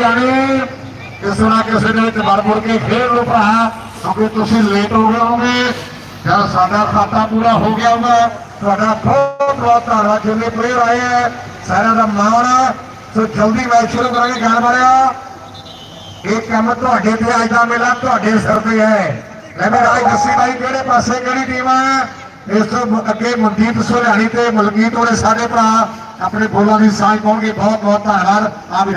ਜਾਣੀ ਕਿਸੇ ਨਾ ਕਿਸੇ ਦੇ ਵਿੱਚ ਮੁੜ ਕੇ ਖੇਡ ਲੋ ਭਰਾ, ਕਿਉਂਕਿ ਤੁਸੀਂ ਲੇਟ ਹੋ ਗਏ ਹੋਗੇ ਜਾਂ ਸਾਡਾ ਖਾਤਾ ਪੂਰਾ ਹੋ ਗਿਆ ਹੋਗਾ ਤੁਹਾਡਾ ਬਹੁਤ ਬਹੁਤ ਧੰਨਵਾਦ, ਜਿੰਨੇ ਪਲੇਅਰ ਆਏ ਹੈ, ਸਾਰਿਆਂ ਦਾ ਮਾਣ ਸੋ ਜਲਦੀ ਮੈਚ ਸ਼ੁਰੂ ਕਰਾਂਗੇ ਗੱਲ ਵਾਲਿਆ ਇਹ ਕੰਮ ਤੁਹਾਡੇ ਤੇ ਅੱਜ ਦਾ ਮੇਲਾ ਤੁਹਾਡੇ ਸਿਰ ਤੇ ਹੈ। ਮੈਂ ਰਾਜ ਦੱਸੀ ਬਾਈ, ਕਿਹੜੇ ਪਾਸੇ ਕਿਹੜੀ ਟੀਮ ਹੈ ਇਸ ਤੋਂ ਅੱਗੇ ਮਨਦੀਪ ਸੁਲਹਾਣੀ ਤੇ ਮਲਕੀਤ ਹੋਰੇ ਸਾਡੇ ਭਰਾ। ਆਪਣੇ ਬੋਲਾਂ ਦੀ ਸਾਂਝ ਪਾਉਣਗੇ, ਬਹੁਤ ਬਹੁਤ ਧੰਨਵਾਦ। ਆ ਵੀ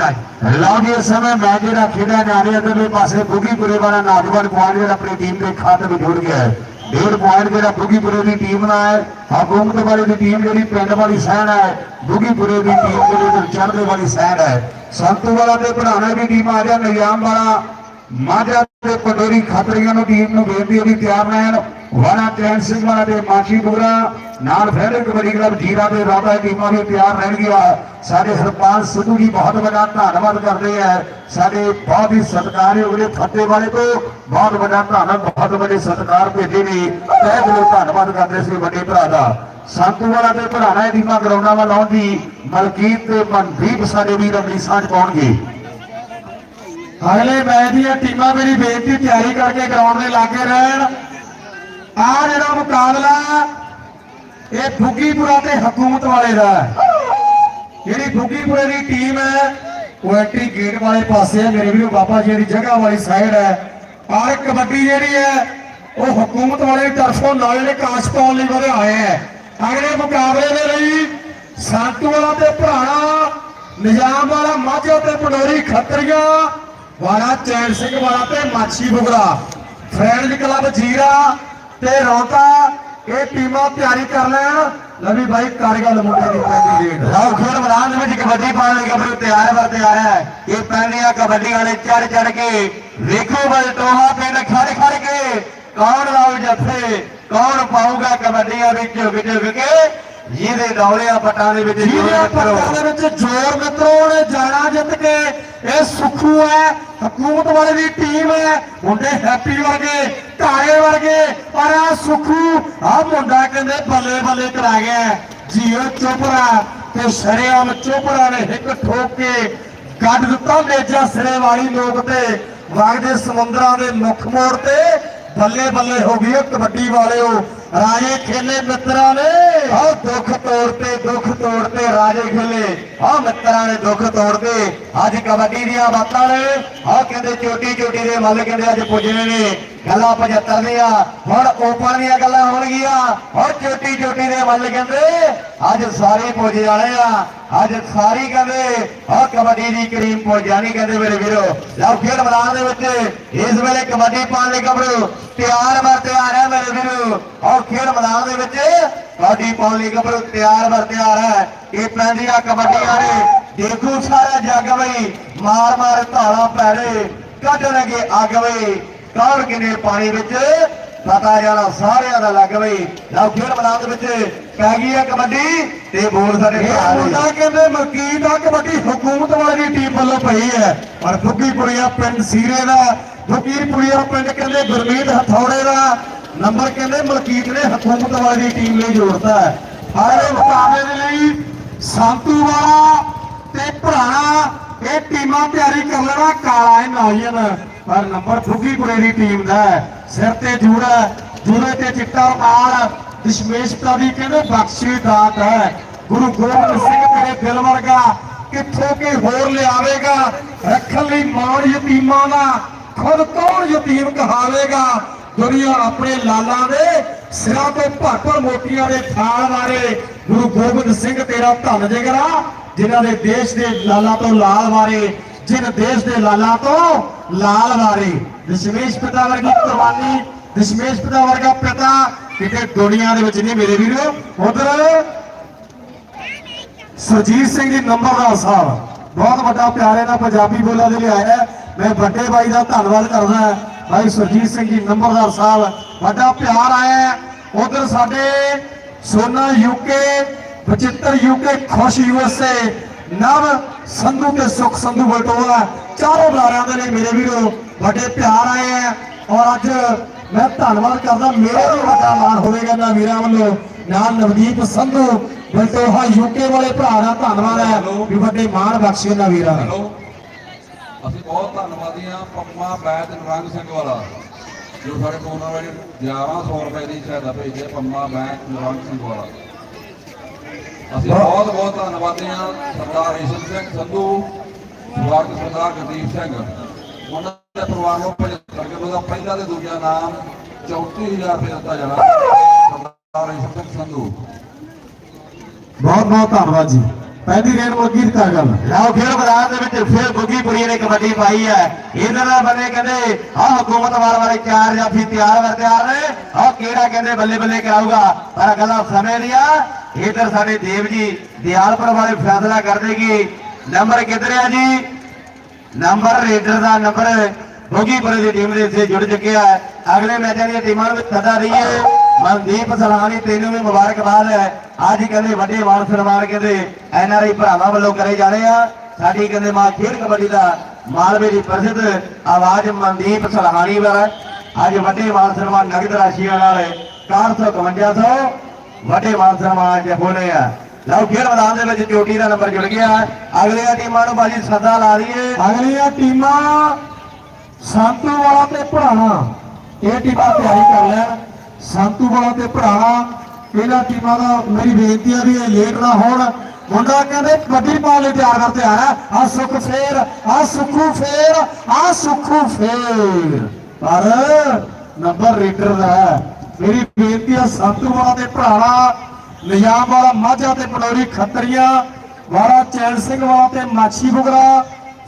ਲਓ ਜੀ, ਇਸ ਸਮੇਂ ਮੈਚ ਜਿਹੜਾ ਖੇਡਿਆ ਜਾ ਰਿਹਾ ਅਗਲੇ ਪਾਸੇ ਬੁਗੀਪੁਰੇ ਵਾਲਾ ਨੌਜਵਾਨ ਪੁਆਇੰਟ ਜਿਹੜਾ ਆਪਣੀ ਟੀਮ ਦੇ ਖਾਤੇ ਵਿੱਚ ਜੁੜ ਗਿਆ ਹੈ। ਡੇਢ ਪੁਆਇੰਟ ਜਿਹੜਾ ਬੁਗੀਪੁਰੇ ਦੀ ਟੀਮ ਨਾਲ ਹੈ ਹਕੂਮਤ ਵਾਲੀ ਦੀ ਟੀਮ ਜਿਹੜੀ ਪਿੰਡ ਵਾਲੀ ਸਹਿਣ ਹੈ, ਬੁਗੀਪੁਰੇ ਦੀ ਟੀਮ ਜਿਹੜੀ ਚੜ੍ਹਦੇ ਵਾਲੀ ਸੈਨ ਹੈ। ਸੰਤੂ ਵਾਲਾ ਤੇ ਪੜਾਣਾ ਦੀ ਟੀਮ ਆ ਜਾ ਨਿਜ਼ਾਮ ਵਾਲਾ ਮਾਝਾ ਤੇ ਪੰਡੋਰੀ ਖਤਰੀਆਂ ਨੂੰ ਟੀਮ ਨੂੰ ਬੇਨਤੀ ਹੈ ਵੀ ਤਿਆਰ ਰਹਿਣ। ਵਾਲਾ ਚੈਨ ਸਿੰਘ ਵਾਲਾ ਤੇ ਮਾਛੀ ਬੁਰਾ ਨਾਲ ਫਿਰ ਕਬੱਡੀ ਕਲੱਬ ਜੀਰਾ ਦੇ ਰਾਧਾ ਟੀਮਾਂ ਵੀ ਤਿਆਰ ਰਹਿਣਗੀਆਂ ਸਾਡੇ ਸਰਪੰਚ ਸਿੱਧੂ ਜੀ ਬਹੁਤ ਵੱਡਾ ਧੰਨਵਾਦ ਕਰਦੇ ਆ। ਸਾਡੇ ਬਹੁਤ ਹੀ ਸਤਿਕਾਰਯੋਗ ਨੇ ਫੱਤੇ ਵਾਲੇ ਤੋਂ ਬਹੁਤ ਵੱਡਾ ਧੰਨਵਾਦ ਬਹੁਤ ਵੱਡੇ ਸਤਿਕਾਰ ਭੇਜੇ ਨੇ। ਤਹਿ ਦਿਲੋਂ ਧੰਨਵਾਦ ਕਰਦੇ ਸੀ ਵੱਡੇ ਭਰਾ ਦਾ। ਸੰਤੂ ਵਾਲਾ ਤੇ ਭਰਾਣਾ ਟੀਮਾਂ ਗਰਾਊਂਡਾਂ ਵੱਲ ਆਉਣ ਦੀ। ਮਲਕੀਤ ਤੇ ਮਨਦੀਪ ਸਾਡੇ ਵੀਰ ਅਮਲੀ ਸਾਂਝ ਪਾਉਣਗੇ। ਅਗਲੇ ਮੈਚ ਦੀਆਂ ਟੀਮਾਂ ਮੇਰੀ ਬੇਨਤੀ ਤਿਆਰੀ ਕਰਕੇ ਗਰਾਊਂਡ ਦੇ ਲਾਗੇ ਰਹਿਣ। ਆ ਜਿਹੜਾ ਮੁਕਾਬਲਾ ਇਹ ਫੁੱਗੀਪੁਰਾ ਤੇ ਹਕੂਮਤ ਵਾਲੇ ਦਾ ਜਿਹੜੀ ਫੁੱਗੀਪੁਰੇ ਦੀ ਟੀਮ ਹੈ, ਉਹ ਐਂਟਰੀ ਗੇਟ ਵਾਲੇ ਪਾਸੇ ਹੈ। ਮੇਰੇ ਵੀਰੋ, ਬਾਬਾ ਜੀ ਦੀ ਜਗ੍ਹਾ ਵਾਲੀ ਸਾਈਡ ਹੈ। ਔਰ ਕਬੱਡੀ ਜਿਹੜੀ ਹੈ, ਉਹ ਹਕੂਮਤ ਵਾਲੇ ਤਰਫੋਂ ਨਾਲ ਜਿਹੜੇ ਕਾਸ਼ ਪਾਉਣ ਲਈ ਵਧੇ ਆਏ ਹੈ। ਅਗਲੇ ਮੁਕਾਬਲੇ ਦੇ ਲਈ ਸੰਤੂ ਵਾਲਾ ਤੇ ਭਰਾਣਾ, ਨਿਜ਼ਾਮ ਵਾਲਾ ਮਾਝਾ ਤੇ ਪੰਡੋਰੀ ਖੱਤਰੀਆਂ, ਵਾਲਾ ਚੈਨ ਸਿੰਘ ਵਾਲਾ ਤੇ ਮਾਛੀ ਬੁਗਰਾ। ਫਰੈਂਡ ਕਲੱਬ ਜੀਰਾ ਤੇ ਰੌਤਾ, ਇਹ ਟੀਮਾਂ ਤਿਆਰੀ ਕਰ ਲੈਣ। ਲਵੀ ਭਾਈ ਕਾਰਗਲ ਮੁੰਡੇ ਦੀ ਪਹਿਲੀ ਰੇਡ ਲਓ, ਖੇਡ ਮੈਦਾਨ ਦੇ ਵਿੱਚ ਕਬੱਡੀ ਪਾਉਣ ਲਈ ਗੱਭਰੂ ਤਿਆਰ ਵਰ ਤਿਆਰ ਹੈ। ਇਹ ਪਹਿਲੀਆਂ ਕਬੱਡੀ ਵਾਲੇ ਚੜ ਚੜ ਕੇ। ਵੇਖੋ ਬਲ, ਟੋਹਾ ਪਿੰਡ ਖੜ ਖੜ ਕੇ। ਕੌਣ ਲਾਉ ਜੱਥੇ? ਕੌਣ ਪਾਊਗਾ ਕਬੱਡੀਆਂ ਵਿੱਚ ਝੁਕ ਝੁਕ ਕੇ ਜਿਹਦੇ ਦੌੜਿਆ ਪੱਟਾਂ ਦੇ ਵਿੱਚ ਜਿਹਦੇ ਪੱਟਾਂ ਦੇ ਵਿੱਚ ਜ਼ੋਰ ਮਿੱਤਰੋ ਨੇ ਜਾਣਾ ਜਿੱਤ ਕੇ। ਇਹ ਸੁਖੂ ਹੈ ਹਕੂਮਤ ਵਾਲੇ ਦੀ ਟੀਮ ਹੈ। ਮੁੰਡੇ ਹੈਪੀ ਵਰਗੇ ਢਾਏ ਵਰਗੇ ਪਰ ਆ ਸੁਖੂ ਆ ਮੁੰਡਾ ਕਹਿੰਦੇ ਬੱਲੇ ਬੱਲੇ ਕਰਾ ਗਿਆ ਜੀਓ ਚੋਪੜਾ ਤੇ ਸ਼ਰਿਆਮ ਚੋਪੜਾ ਨੇ ਇੱਕ ਠੋਕ ਕੇ ਗੱਡ ਦਿੱਤਾ ਮੇਜਾ ਸਿਰੇ ਵਾਲੀ ਲੋਕ ਤੇ। ਵਗਦੇ ਸਮੁੰਦਰਾਂ ਦੇ ਮੁੱਖ ਮੋੜ ਤੇ ਬੱਲੇ ਬੱਲੇ ਹੋ ਗਈ ਕਬੱਡੀ ਵਾਲਿਓ। ਰਾਜੇ ਖੇਲੇ ਮਿੱਤਰਾਂ ਨੇ। ਆਹ ਦੁੱਖ ਤੋੜਤੇ ਦੁੱਖ ਤੋੜਤੇ ਰਾਜੇ ਖੇਲੇ। ਆਹ ਮਿੱਤਰਾਂ ਨੇ ਦੁੱਖ ਤੋੜਤੇ। ਅੱਜ ਕਬੱਡੀ ਦੀਆਂ ਬਾਤਾਂ ਨੇ। ਆਹ ਕਹਿੰਦੇ ਚੋਟੀ ਚੋਟੀ ਦੇ ਮੱਲ ਕਹਿੰਦੇ ਅੱਜ ਪੁੱਜਣੇ ਨੇ। ਗੱਲਾਂ 75 ਦੀਆਂ ਹੁਣ ਓਪਨ ਦੀਆਂ ਗੱਲਾਂ ਹੋਣਗੀਆਂ। ਹੁਣ ਚੋਟੀ ਚੋਟੀ ਦੇ ਮੱਲ ਕਹਿੰਦੇ, ਅੱਜ ਸਾਰੇ ਪੁੱਜੇ ਵਾਲੇ ਆ, ਅੱਜ ਸਾਰੀ ਕਹਿੰਦੇ, ਆਹ ਕਬੱਡੀ ਦੀ ਕਰੀਮ ਪੁੱਜ ਕਹਿੰਦੇ ਮੇਰੇ ਵੀਰੋ। ਲਓ ਖੇਡ ਮੈਦਾਨ ਦੇ ਵਿੱਚ, ਇਸ ਵੇਲੇ ਕਬੱਡੀ ਪਾਉਣ ਲਈ ਗੱਭਰੂ ਤਿਆਰ ਬਰ ਤਿਆਰ ਹੈ ਮੇਰੇ ਵੀਰੋ। ਆਹ ਖੇਡ ਮੈਦਾਨ ਦੇ ਵਿੱਚ ਕਬੱਡੀ ਪਾਉਣ ਲਈ ਗੱਭਰੂ ਤਿਆਰ ਵਰ ਤਿਆਰ ਹੈ। ਇਹ ਪੈਂਦੀਆਂ ਕਬੱਡੀਆਂ ਨੇ। ਦੇਖੋ ਸਾਰਾ ਜੱਗ ਬਈ ਮਾਰ ਮਾਰ ਧਾਲਾ ਪੈੜੇ ਕੱਢਣਗੇ ਅੱਗ ਬਈ। ਕੌਣ ਕਿਨੇ ਪਾਣੀ ਵਿੱਚ? ਪਤਾ ਜਾਣਾ ਸਾਰਿਆਂ ਦਾ ਲੱਗ ਬਈ। ਲਓ ਖੇਡ ਮੈਦਾਨ ਦੇ ਵਿੱਚ ਪੈ ਗਈ ਹੈ ਕਬੱਡੀ ਤੇ ਬੋਲ ਸਾਡੇ ਭਰਾ ਮੁੰਡਾ ਕਹਿੰਦੇ ਮਲਕੀਤ ਆ ਕਬੱਡੀ ਹਕੂਮਤ ਵਾਲੀ ਦੀ ਟੀਮ ਵੱਲੋਂ ਪਈ ਹੈ। ਪਰ ਫੁੱਕੀਪੁਰੀਆ ਪਿੰਡ ਸੀਰੇ ਦਾ ਫੁੱਕੀਪੁਰੀਆ ਪਿੰਡ ਕਹਿੰਦੇ ਗੁਰਮੀਤ ਹਥੌੜੇ ਦਾ। ਨੰਬਰ ਕਹਿੰਦੇ ਮਲਕੀਤ ਨੇ ਹਕੂਮਤ ਵਾਲੀ ਦੀ ਟੀਮ ਲਈ ਜੋੜਤਾ ਹੈ। ਹਾਰੇ ਮੁਕਾਬਲੇ ਦੇ ਲਈ ਸੰਤੂ ਵਾਲਾ ਤੇ ਭਰਾਣਾ ਇਹ ਟੀਮਾਂ ਤਿਆਰੀ ਕਰ ਲੈਣਾ ਕਾਲਾ ਹੈ ਨੌਜਨ ਪਰ ਨੰਬਰ ਫੁੱਕੀਪੁਰੇ ਦੀ ਟੀਮ ਦਾ ਸਿਰ ਤੇ ਜੂੜਾ ਜੂੜੇ ਤੇ ਚਿੱਟਾ ਮਾਲ ਦਸ਼ਮੇਸ਼ ਪ੍ਰਭੀ ਕਹਿੰਦੇ ਬਖਸ਼ੀ ਦਾਤ ਹੈ। ਗੁਰੂ ਗੋਬਿੰਦ ਸਿੰਘ ਤੇਰੇ ਦਿਲ ਵਰਗਾ ਕਿੱਥੋਂ ਕੇ ਹੋਰ ਲਿਆਵੇਗਾ? ਰੱਖਣ ਲਈ ਮਾਣ ਯਤੀਮਾਂ ਦਾ, ਖੁਦ ਕੌਣ ਯਤੀਮ ਕਹਾਵੇਗਾ? ਦੁਨੀਆ ਆਪਣੇ ਲਾਲਾਂ ਦੇ ਸਿਰਾਂ ਤੋਂ ਭਰ ਭਰ ਮੋਤੀਆਂ ਦੇ ਥਾਲ ਮਾਰੇ। ਗੁਰੂ ਗੋਬਿੰਦ ਸਿੰਘ ਤੇਰਾ ਧੰਨ ਜਿਗਰਾ ਜਿਨ੍ਹਾਂ ਦੇ ਦੇਸ਼ ਦੇ ਲਾਲਾਂ ਤੋਂ ਲਾਲ ਮਾਰੇ ਜਿਨ ਦੇਸ਼ ਦੇ ਲਾਲਾਂ ਤੋਂ ਲਾਲ ਮਾਰੇ ਦਸ਼ਮੇਸ਼ ਪਿਤਾ ਵਰਗੀ ਕੁਰਬਾਨੀ, ਦਸ਼ਮੇਸ਼ ਪਿਤਾ ਵਰਗਾ ਪਿਤਾ ਕਿਤੇ ਦੁਨੀਆ ਦੇ ਵਿੱਚ ਨਹੀਂ ਮੇਰੇ ਵੀਰੋ। ਉਧਰ ਸਰਜੀਤ ਸਿੰਘ ਜੀ ਨੰਬਰਦਾਰ ਸਾਹਿਬ ਬਹੁਤ ਵੱਡਾ ਪਿਆਰ ਇਹਨਾਂ ਪੰਜਾਬੀ ਬੋਲਾਂ ਦੇ ਲਈ ਆਇਆ ਮੈਂ ਵੱਡੇ ਬਾਈ ਦਾ ਧੰਨਵਾਦ ਕਰਦਾ ਭਾਈ ਸਰਜੀਤ ਸਿੰਘ ਜੀ ਨੰਬਰਦਾਰ ਸਾਹਿਬ ਵੱਡਾ ਪਿਆਰ ਆਇਆ ਉਧਰ ਸਾਡੇ Sona UK Bachittar UK Khush USA Nav Sandhu ਤੇ ਸੁਖ ਸੰਧੂ ਬਲਟੋਆ ਚਾਰੋਂ ਬਲਾਰਿਆਂ ਦੇ ਲਈ ਮੇਰੇ ਵੀਰੋ ਵੱਡੇ ਪਿਆਰ ਆਏ ਹੈ ਔਰ ਅੱਜ ਮੈਂ ਧੰਨਵਾਦ ਕਰਦਾ ਮੇਰੇ ਵੀ ਵੱਡਾ ਮਾਣ ਹੋਵੇਗਾ ਨਾ ਵੀਰਾਂ ਵੱਲੋਂ ਨਾਲ ਨਵਦੀਪ ਸੰਧੂ ਬਲਟੋਹਾ ਯੂਕੇ ਵਾਲੇ ਭਰਾ ਦਾ ਧੰਨਵਾਦ ਹੈ ਵੀ ਵੱਡੇ ਮਾਣ ਬਖਸ਼ੇ ਨਾ ਵੀਰਾਂ ਨੂੰ ਅਸੀਂ ਬਹੁਤ ਧੰਨਵਾਦੀ ਹਾਂ ਪੰਮਾ ਬੈਦ ਨਰੰਗ ਸਿੰਘ ਵਾਲਾ ਜੋ ਸਾਡੇ ਟੂਰਨਾਮੈਂਟ 1100 ਰੁਪਏ ਦੀ ਸਹਾਇਤਾ ਭੇਜਿਆ ਪੰਮਾ ਬੈਦ ਨਰੰਗ ਸਿੰਘ ਵਾਲਾ। ਅਸੀਂ ਬਹੁਤ ਬਹੁਤ ਧੰਨਵਾਦੀ ਹਾਂ ਸਰਦਾਰ ਈਸ਼ਨ ਸਿੰਘ ਸੰਧੂ ਸਵਾਗਤ ਸਰਦਾਰ ਗਦੀਪ ਸਿੰਘ। ਉਹਨਾਂ ਦੇ ਪਰਿਵਾਰ ਨੂੰ 75 ਕਿਲੋ ਦਾ ਪਹਿਲਾ ਤੇ ਦੂਜਾ ਨਾਮ 34000 ਰੁਪਏ ਦਿੱਤਾ ਜਾਣਾ ਸਰਦਾਰ ਈਸ਼ਨ ਸਿੰਘ ਸੰਧੂ। ਬਹੁਤ ਬਹੁਤ ਧੰਨਵਾਦ ਜੀ। ਪਹਿਲੀ ਰੇਡ ਮੁਰਗੀ ਦੀ ਕਰ ਗੱਲ ਲਓ ਖੇਡ ਮੈਦਾਨ ਦੇ ਵਿੱਚ ਫਿਰ ਗੁੱਗੀਪੁਰੀ ਨੇ ਕਬੱਡੀ ਪਾਈ ਹੈ। ਇਹਨਾਂ ਨਾਲ ਬੰਦੇ ਕਹਿੰਦੇ ਆਹ ਹਕੂਮਤ ਵਾਰ ਵਾਲੇ ਚਾਰ ਜਾਫੀ ਤਿਆਰ ਵਰ ਤਿਆਰ ਨੇ। ਆਹ ਕਿਹੜਾ ਕਹਿੰਦੇ ਬੱਲੇ ਬੱਲੇ ਕਰਾਊਗਾ? ਪਰ ਗੱਲਾਂ ਸਮੇਂ ਦੀਆਂ ਇਧਰ ਸਾਡੇ ਦੇਵ ਜੀ ਦਿਆਲਪੁਰ ਵਾਲੇ ਫੈਸਲਾ ਕਰ ਦੇਗੀ ਨੰਬਰ ਕਿੱਧਰ ਆ ਜੀ? ਨੰਬਰ ਰੇਡਰ ਦਾ ਨੰਬਰ ਗੁੱਗੀਪੁਰੀ ਦੀ ਟੀਮ ਦੇ ਸੇ ਜੁੜ ਚੁੱਕਿਆ ਹੈ। ਅਗਲੇ ਮੈਚਾਂ ਦੀਆਂ ਟੀਮਾਂ ਨੂੰ ਸੱਦਾ ਦਈਏ। ਮਨਦੀਪ ਸਲਾਨੀ ਤੈਨੂੰ ਵੀ ਮੁਬਾਰਕਬਾਦ ਹੈ। ਅੱਜ ਕਹਿੰਦੇ ਵੱਡੇ ਮਾਨ ਸਨਮਾਨ ਕਹਿੰਦੇ ਐਨਆਰਆਈ ਭਰਾਵਾਂ ਵੱਲੋਂ ਕਰੇ ਜਾ ਰਹੇ ਆ। ਸਾਡੀ ਕਹਿੰਦੇ ਮਾਂ ਖੇਡ ਕਬੱਡੀ ਦਾ ਮਾਲਵੇ ਦੀ ਪ੍ਰਸਿੱਧ ਆਵਾਜ਼ ਮਨਦੀਪ ਸਲਾਨੀ ਵਾਲਾ। ਅੱਜ ਵੱਡੇ ਮਾਨ ਸਨਮਾਨ ਨਗਦ ਰਾਸ਼ੀ ਨਾਲ 451 ਵੱਡੇ ਮਾਨ ਸਨਮਾਨ ਜੇ ਲਓ, ਖੇਡ ਮੈਦਾਨ ਦੇ ਵਿੱਚ ਚੋਟੀ ਦਾ ਨੰਬਰ ਜੁੜ ਗਿਆ। ਅਗਲੀਆਂ ਟੀਮਾਂ ਨੂੰ ਬਾਜੀ ਸੱਦਾ ਲਾ ਦਈਏ। ਅਗਲੀਆਂ ਟੀਮਾਂ ਸੰਤੂ ਵਾਲਾ ਤੇ ਭਰਾਣਾ। ਇਹ ਟੀਮਾਂ ਤਿਆਰੀ ਕਰ ਲੈਣ ਸੰਤੂ ਵਾਲਾ ਤੇ ਭਰਾਣਾ। ਇਹਨਾਂ ਟੀਮਾਂ ਦਾ ਮੇਰੀ ਬੇਨਤੀ ਆ ਵੀ ਇਹ ਲੇਟ ਨਾ ਹੋਣ। ਮੁੰਡਾ ਕਹਿੰਦੇ ਕਬੱਡੀ ਪਾਉਣ ਲਈ ਤਿਆਰ ਕਰਦੇ ਤਿਆਰ ਆ। ਸੁੱਖ ਫੇਰ, ਆ ਸੁੱਖੂ ਫੇਰ, ਆ ਸੁੱਖੂ ਫੇਰ। ਪਰ ਨੰਬਰ ਰੀਡਰ ਦਾ ਮੇਰੀ ਬੇਨਤੀ ਆ ਸੰਤੂ ਵਾਲਾ ਤੇ ਭਰਾਣਾ ਨਿਜ਼ਾਮ ਵਾਲਾ ਮਾਝਾ ਤੇ ਪਨੋਰੀ ਖੱਤਰੀਆਂ, ਵਾਲਾ ਚੈਨ ਸਿੰਘ ਵਾਲਾ ਤੇ ਮਾਛੀ ਬੁਗਰਾ,